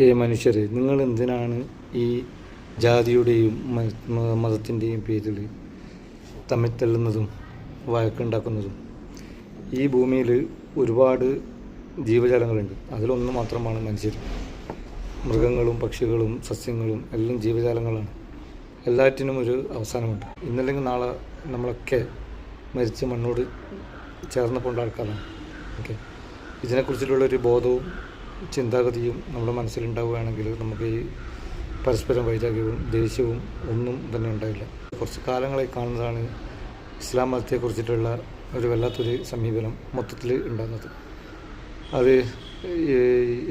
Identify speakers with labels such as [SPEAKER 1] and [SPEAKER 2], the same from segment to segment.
[SPEAKER 1] ഏ മനുഷ്യർ നിങ്ങൾ എന്തിനാണ് ഈ ജാതിയുടെയും മതത്തിന്റെയും പേരിൽ തമ്മിൽ തല്ലുന്നതും വഴക്കുണ്ടാക്കുന്നതും ഈ ഭൂമിയിൽ ഒരുപാട് ജീവജാലങ്ങളുണ്ട്. അതിലൊന്ന് മാത്രമാണ് മനുഷ്യർ. മൃഗങ്ങളും പക്ഷികളും സസ്യങ്ങളും എല്ലാം ജീവജാലങ്ങളാണ്. എല്ലാറ്റിനും ഒരു അവസാനമുണ്ട്. ഇന്നല്ലെങ്കിൽ നാളെ നമ്മളൊക്കെ മരിച്ച് മണ്ണോട് ചേർന്ന് പോണ്ട ആൾക്കാരാണ്. ഓക്കെ. ഇതിനെക്കുറിച്ചിട്ടുള്ളൊരു ബോധവും ചിന്താഗതിയും നമ്മുടെ മനസ്സിലുണ്ടാവുകയാണെങ്കിൽ നമുക്ക് ഈ പരസ്പരം വൈരാഗ്യവും ദേഷ്യവും ഒന്നും തന്നെ ഉണ്ടാവില്ല. കുറച്ച് കാലങ്ങളായി കാണുന്നതാണ് ഇസ്ലാം മതത്തെക്കുറിച്ചിട്ടുള്ള ഒരു വല്ലാത്തൊരു സമീപനം മൊത്തത്തിൽ ഉണ്ടാകുന്നത്. അത്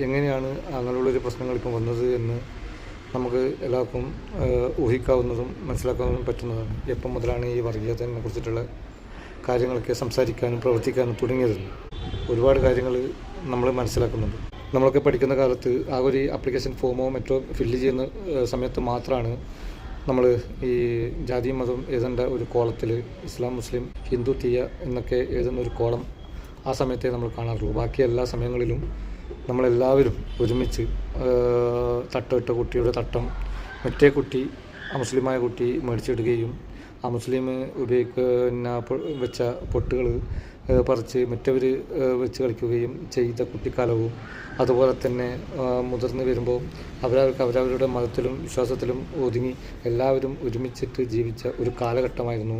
[SPEAKER 1] എങ്ങനെയാണ് അങ്ങനെയുള്ളൊരു പ്രശ്നങ്ങൾ ഇപ്പം വന്നത് എന്ന് നമുക്ക് എല്ലാവർക്കും ഊഹിക്കാവുന്നതും മനസ്സിലാക്കാവുന്നതും പറ്റുന്നതാണ്. എപ്പം മുതലാണ് ഈ വർഗീയതനെ കുറിച്ചിട്ടുള്ള കാര്യങ്ങളൊക്കെ സംസാരിക്കാനും പ്രവർത്തിക്കാനും തുടങ്ങിയതെന്ന്. ഒരുപാട് കാര്യങ്ങൾ നമ്മൾ മനസ്സിലാക്കുന്നുണ്ട്. നമ്മളൊക്കെ പഠിക്കുന്ന കാലത്ത് ആ ഒരു ആപ്ലിക്കേഷൻ ഫോമോ മറ്റോ ഫില്ല് ചെയ്യുന്ന സമയത്ത് മാത്രമാണ് നമ്മൾ ഈ ജാതി മതം എഴുതേണ്ട ഒരു കോളത്തിൽ ഇസ്ലാം മുസ്ലിം ഹിന്ദു തീയ എന്നൊക്കെ എഴുതുന്ന ഒരു കോളം ആ സമയത്തെ നമ്മൾ കാണാറുള്ളൂ. ബാക്കി എല്ലാ സമയങ്ങളിലും നമ്മളെല്ലാവരും ഒരുമിച്ച് തട്ടമിട്ട കുട്ടിയുടെ തട്ടം മറ്റേ കുട്ടി ആ മുസ്ലിമായ കുട്ടി മേടിച്ചിടുകയും ആ മുസ്ലിം ഉപയോഗിക്കുന്ന വെച്ച പൊട്ടുകൾ പറിച്ച് മറ്റവർ വെച്ച് കളിക്കുകയും ചെയ്ത കുട്ടിക്കാലവും അതുപോലെ തന്നെ മുതിർന്നു വരുമ്പോൾ അവരവർക്ക് അവരവരുടെ മതത്തിലും വിശ്വാസത്തിലും ഒതുങ്ങി എല്ലാവരും ഒരുമിച്ചിട്ട് ജീവിച്ച ഒരു കാലഘട്ടമായിരുന്നു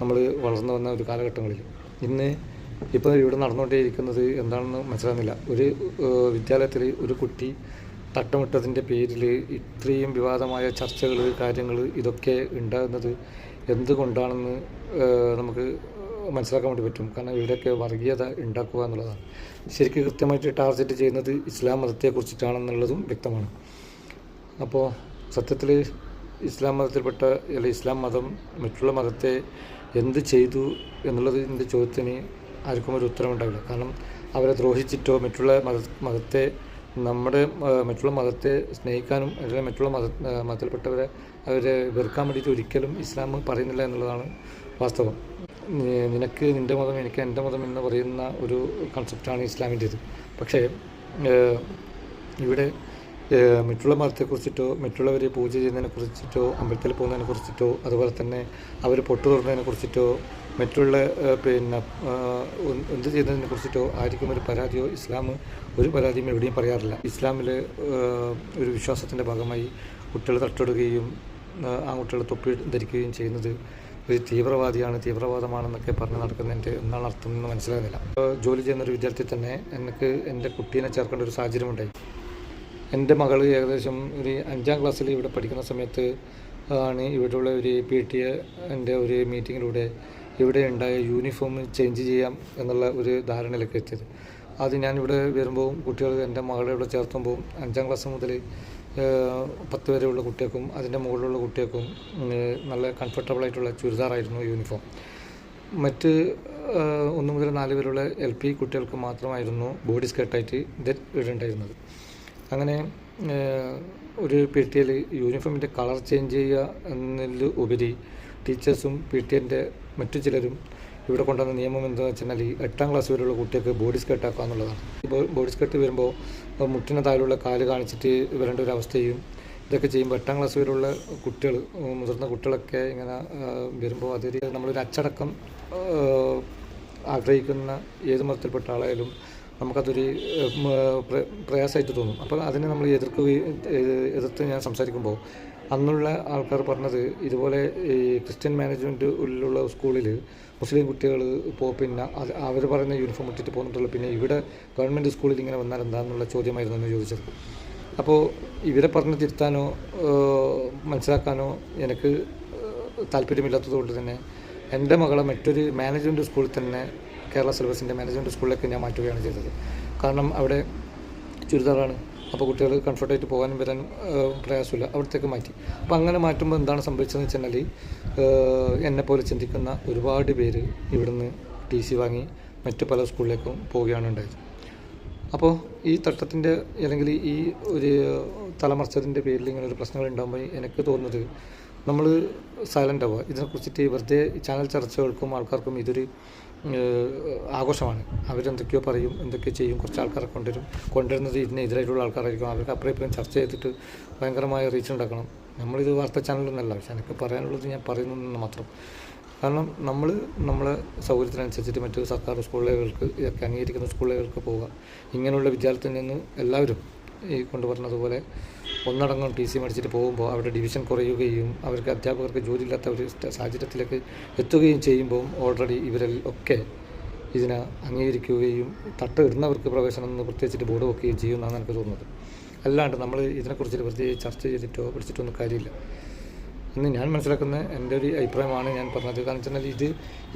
[SPEAKER 1] നമ്മൾ വളർന്നു വന്ന ഒരു കാലഘട്ടങ്ങളിൽ. ഇന്ന് ഇപ്പോൾ ഇവിടെ നടന്നുകൊണ്ടേയിരിക്കുന്നത് എന്താണെന്ന് മനസ്സിലാകുന്നില്ല. ഒരു വിദ്യാലയത്തിൽ ഒരു കുട്ടി തട്ടമിട്ടതിന്റെ പേരിൽ ഇത്രയും വിവാദമായ ചർച്ചകൾ കാര്യങ്ങൾ ഇതൊക്കെ ഉണ്ടാകുന്നത് എന്തുകൊണ്ടാണെന്ന് നമുക്ക് മനസ്സിലാക്കാൻ വേണ്ടി പറ്റും. കാരണം ഇവരൊക്കെ വർഗീയത ഉണ്ടാക്കുക എന്നുള്ളതാണ്. ശരിക്കും കൃത്യമായിട്ട് ടാർഗറ്റ് ചെയ്യുന്നത് ഇസ്ലാം മതത്തെക്കുറിച്ചിട്ടാണെന്നുള്ളതും വ്യക്തമാണ്. അപ്പോൾ സത്യത്തിൽ ഇസ്ലാം മതത്തിൽപ്പെട്ട അല്ല ഇസ്ലാം മതം മറ്റുള്ള മതത്തെ എന്ത് ചെയ്തു എന്നുള്ളതിന്റെ ചോദ്യത്തിന് ആർക്കും ഒരു ഉത്തരവുണ്ടാവില്ല കാരണം അവരെ ദ്രോഹിച്ചിട്ടോ മറ്റുള്ള മത മതത്തെ നമ്മുടെ മറ്റുള്ള മതത്തെ സ്നേഹിക്കാനും അല്ലെങ്കിൽ മറ്റുള്ള മത മതത്തിൽപ്പെട്ടവരെ അവരെ വെറുക്കാൻ വേണ്ടിയിട്ട് ഒരിക്കലും ഇസ്ലാം പറയുന്നില്ല എന്നുള്ളതാണ് വാസ്തവം. നിനക്ക് നിന്റെ മതം എനിക്ക് എന്റെ മതം എന്ന് പറയുന്ന ഒരു കൺസെപ്റ്റാണ് ഇസ്ലാമിന്റേത്. പക്ഷേ ഇവിടെ മറ്റുള്ള മതത്തെക്കുറിച്ചിട്ടോ മറ്റുള്ളവരെ പൂജ ചെയ്യുന്നതിനെ കുറിച്ചിട്ടോ അമ്പലത്തിൽ പോകുന്നതിനെ കുറിച്ചിട്ടോ അതുപോലെ തന്നെ അവർ പൊട്ടു തുറന്നതിനെ കുറിച്ചിട്ടോ മറ്റുള്ള പിന്നെ എന്ത് ചെയ്യുന്നതിനെ കുറിച്ചിട്ടോ ആർക്കും ഒരു പരാതിയോ ഇസ്ലാം ഒരു പരാതിയും എവിടെയും പറയാറില്ല. ഇസ്ലാമിൽ ഒരു വിശ്വാസത്തിന്റെ ഭാഗമായി കുട്ടികൾ തട്ടിടുകയും ആ കുട്ടികൾ തൊപ്പി ധരിക്കുകയും ചെയ്യുന്നത് ഒരു തീവ്രവാദിയാണ് തീവ്രവാദമാണെന്നൊക്കെ പറഞ്ഞ് നടക്കുന്നതിന്റെ എന്താണ് അർത്ഥം എന്ന് മനസ്സിലാകുന്നില്ല. ജോലി ചെയ്യുന്ന ഒരു വിദ്യാർത്ഥി തന്നെ എനിക്ക് എന്റെ കുട്ടീനെ ചേർക്കേണ്ട ഒരു സാഹചര്യമുണ്ടായി. എന്റെ മകൾ ഏകദേശം ഒരു അഞ്ചാം ക്ലാസ്സിൽ ഇവിടെ പഠിക്കുന്ന സമയത്ത് ആണ് ഇവിടെയുള്ള ഒരു പി ടി എന്റെ ഒരു മീറ്റിങ്ങിലൂടെ ഇവിടെ ഉണ്ടായ യൂണിഫോം ചേഞ്ച് ചെയ്യാം എന്നുള്ള ഒരു ധാരണയിലേക്ക് എത്തിയത്. അത് ഞാനിവിടെ വരുമ്പോൾ കുട്ടികൾ എന്റെ മകളെ ഇവിടെ ചേർത്തുമ്പോൾ അഞ്ചാം ക്ലാസ് മുതൽ പത്ത് വരെയുള്ള കുട്ടികൾക്കും അതിന്റെ മുകളിലുള്ള കുട്ടികൾക്കും നല്ല കംഫർട്ടബിൾ ആയിട്ടുള്ള ചുരിദാറായിരുന്നു യൂണിഫോം മറ്റ് ഒന്ന് മുതൽ നാല് വരെയുള്ള എൽ പി കുട്ടികൾക്ക് മാത്രമായിരുന്നു ബോഡി സ്കേർട്ടായിട്ട് ഇത് ഇടേണ്ടായിരുന്നത്. അങ്ങനെ ഒരു പി ടി എൽ യൂണിഫോമിന്റെ കളർ ചേഞ്ച് ചെയ്യുക എന്നതിൽ ഉപരി ടീച്ചേഴ്സും പി ടി എന്റെ മറ്റു ചിലരും ഇവിടെ കൊണ്ടുവന്ന നിയമം എന്താണെന്ന് വെച്ചാൽ ഈ എട്ടാം ക്ലാസ് വരെയുള്ള കുട്ടികൾക്ക് ബോഡി സ്കേർട്ട് ആക്കുക എന്നുള്ളതാണ്. ബോഡി സ്കേർട്ട് വരുമ്പോൾ മുട്ടിന് താഴെയുള്ള കാൽ കാണിച്ചിട്ട് വരേണ്ട ഒരു അവസ്ഥയും ഇതൊക്കെ ചെയ്യുമ്പോൾ എട്ടാം ക്ലാസ് വരെയുള്ള കുട്ടികൾ മുതിർന്ന കുട്ടികളൊക്കെ ഇങ്ങനെ വരുമ്പോൾ അതൊരു നമ്മളൊരു അച്ചടക്കം ആഗ്രഹിക്കുന്ന ഏത് മതത്തിൽപ്പെട്ട ആളായാലും നമുക്കതൊരു പ്രയാസമായിട്ട് തോന്നും. അപ്പോൾ അതിനെ നമ്മൾ എതിർക്കുകയും എതിർത്ത് ഞാൻ സംസാരിക്കുമ്പോൾ അന്നുള്ള ആൾക്കാർ പറഞ്ഞത് ഇതുപോലെ ഈ ക്രിസ്ത്യൻ മാനേജ്മെന്റ് ഉള്ളിലുള്ള സ്കൂളിൽ മുസ്ലിം കുട്ടികൾ ഇപ്പോൾ പിന്നെ അത് അവർ പറയുന്ന യൂണിഫോം ഇട്ടിട്ട് പോകുന്നുണ്ടല്ലോ പിന്നെ ഇവിടെ ഗവൺമെന്റ് സ്കൂളിൽ ഇങ്ങനെ വന്നാൽ എന്താണെന്നുള്ള ചോദ്യമായിരുന്നു എന്ന് ചോദിച്ചത്. അപ്പോൾ ഇവരെ പറഞ്ഞ് തിരുത്താനോ മനസ്സിലാക്കാനോ എനിക്ക് താല്പര്യമില്ലാത്തതുകൊണ്ട് താല്പര്യമില്ലാത്തത് കൊണ്ട് തന്നെ എന്റെ മകളെ മറ്റൊരു മാനേജ്മെന്റ് സ്കൂളിൽ തന്നെ കേരള സിലബസിന്റെ മാനേജ്മെന്റ് സ്കൂളിലേക്ക് ഞാൻ മാറ്റുകയാണ് ചെയ്തത്. കാരണം അവിടെ ചുരിദാറാണ്. അപ്പോൾ കുട്ടികൾ കംഫർട്ടായിട്ട് പോകാനും വരാനും പ്രയാസമില്ല. അവിടത്തേക്ക് മാറ്റി. അപ്പോൾ അങ്ങനെ മാറ്റുമ്പോൾ എന്താണ് സംഭവിച്ചതെന്ന് വെച്ചാൽ എന്നെ പോലെ ചിന്തിക്കുന്ന ഒരുപാട് പേര് ഇവിടുന്ന് ടി സി വാങ്ങി മറ്റ് പല സ്കൂളിലേക്കും പോവുകയാണ് ഉണ്ടായത്. അപ്പോൾ ഈ തട്ടത്തിന്റെ അല്ലെങ്കിൽ ഈ ഒരു തലമറിച്ചതിന്റെ പേരിൽ ഇങ്ങനെ ഒരു പ്രശ്നങ്ങൾ ഉണ്ടാകുമ്പോൾ എനിക്ക് തോന്നുന്നത് നമ്മൾ സൈലന്റ് ആവുക. ഇതിനെക്കുറിച്ചിട്ട് വെറുതെ ചാനൽ ചർച്ചകൾക്കും ആൾക്കാർക്കും ഇതൊരു ആഘോഷമാണ്. അവരെന്തൊക്കെയോ പറയും എന്തൊക്കെയോ ചെയ്യും കുറച്ച് ആൾക്കാരെ കൊണ്ടുവരും. കൊണ്ടുവരുന്നത് ഇതിനെതിരായിട്ടുള്ള ആൾക്കാരായിരിക്കും. അവർക്ക് അപ്പുറം ഇപ്പം ചർച്ച ചെയ്തിട്ട് ഭയങ്കരമായ റീച്ച് ഉണ്ടാക്കണം. നമ്മളിത് വാർത്താ ചാനലൊന്നല്ല പക്ഷെ എനിക്ക് പറയാനുള്ളത് ഞാൻ പറയുന്നു മാത്രം. കാരണം നമ്മൾ നമ്മളെ സൗകര്യത്തിനനുസരിച്ചിട്ട് മറ്റ് സർക്കാർ സ്കൂളുകൾക്ക് ഇതൊക്കെ അംഗീകരിക്കുന്ന സ്കൂളുകൾക്ക് പോവുക ഇങ്ങനെയുള്ള വിദ്യാർത്ഥിയിൽ നിന്ന് എല്ലാവരും ഈ കൊണ്ടുവരുന്നതുപോലെ ഒന്നടങ്കം ടി സി മേടിച്ചിട്ട് പോകുമ്പോൾ അവരുടെ ഡിവിഷൻ കുറയുകയും അവർക്ക് അധ്യാപകർക്ക് ജോലിയില്ലാത്ത ഒരു സാഹചര്യത്തിലേക്ക് എത്തുകയും ചെയ്യുമ്പോൾ ഓൾറെഡി ഇവരെല്ലാം ഒക്കെ ഇതിനെ അംഗീകരിക്കുകയും തട്ട് ഇടുന്നവർക്ക് പ്രവേശനം എന്ന് പ്രത്യേകിച്ചിട്ട് ബോർഡ് വെക്കുകയും ചെയ്യുമെന്നാണ് എനിക്ക് തോന്നുന്നത്. അല്ലാണ്ട് നമ്മൾ ഇതിനെക്കുറിച്ചിട്ട് പ്രത്യേകിച്ച് ചർച്ച ചെയ്തിട്ടോ ഒന്നും കാര്യമില്ല. എന്ന് ഞാൻ മനസ്സിലാക്കുന്ന എന്റെ ഒരു അഭിപ്രായമാണ് ഞാൻ പറഞ്ഞത്. കാരണം വെച്ചാൽ ഇത്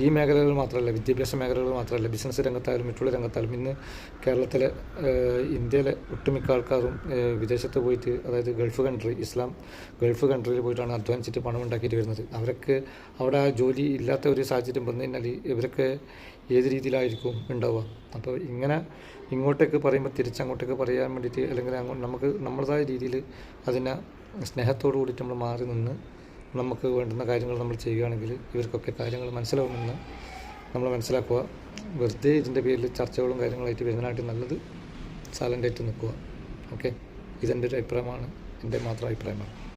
[SPEAKER 1] ഈ മേഖലകൾ മാത്രമല്ല വിദ്യാഭ്യാസ മേഖലകൾ മാത്രമല്ല ബിസിനസ് രംഗത്തായാലും മറ്റുള്ള രംഗത്തായാലും ഇന്ന് കേരളത്തിലെ ഇന്ത്യയിലെ ഒട്ടുമിക്ക ആൾക്കാരും വിദേശത്ത് പോയിട്ട് അതായത് ഗൾഫ് കൺട്രി ഇസ്ലാം ഗൾഫ് കൺട്രിയിൽ പോയിട്ടാണ് അധ്വാനിച്ചിട്ട് പണം ഉണ്ടാക്കിയിട്ട് വരുന്നത്. അവർക്ക് അവിടെ ആ ജോലി ഇല്ലാത്ത ഒരു സാഹചര്യം വന്നു കഴിഞ്ഞാൽ ഇവരൊക്കെ ഏത് രീതിയിലായിരിക്കും ഉണ്ടാവുക? അപ്പോൾ ഇങ്ങനെ ഇങ്ങോട്ടേക്ക് പറയുമ്പോൾ തിരിച്ചങ്ങോട്ടേക്ക് പറയാൻ വേണ്ടിയിട്ട് അല്ലെങ്കിൽ അങ്ങോട്ട് നമുക്ക് നമ്മുടേതായ രീതിയിൽ അതിനെ സ്നേഹത്തോടു കൂടിയിട്ട് നമ്മൾ മാറി നിന്ന് നമുക്ക് വേണ്ടുന്ന കാര്യങ്ങൾ നമ്മൾ ചെയ്യുകയാണെങ്കിൽ ഇവർക്കൊക്കെ കാര്യങ്ങൾ മനസ്സിലാവുമെന്ന് നമ്മൾ മനസ്സിലാക്കുക. വെറുതെ ഇതിന്റെ പേരിൽ ചർച്ചകളും കാര്യങ്ങളായിട്ട് വരുന്നതിനായിട്ട് നല്ലത് സൈലന്റായിട്ട് നിൽക്കുക. ഓക്കെ ഇതെന്റെ ഒരു അഭിപ്രായമാണ്. എന്റെ മാത്രം അഭിപ്രായമാണ്.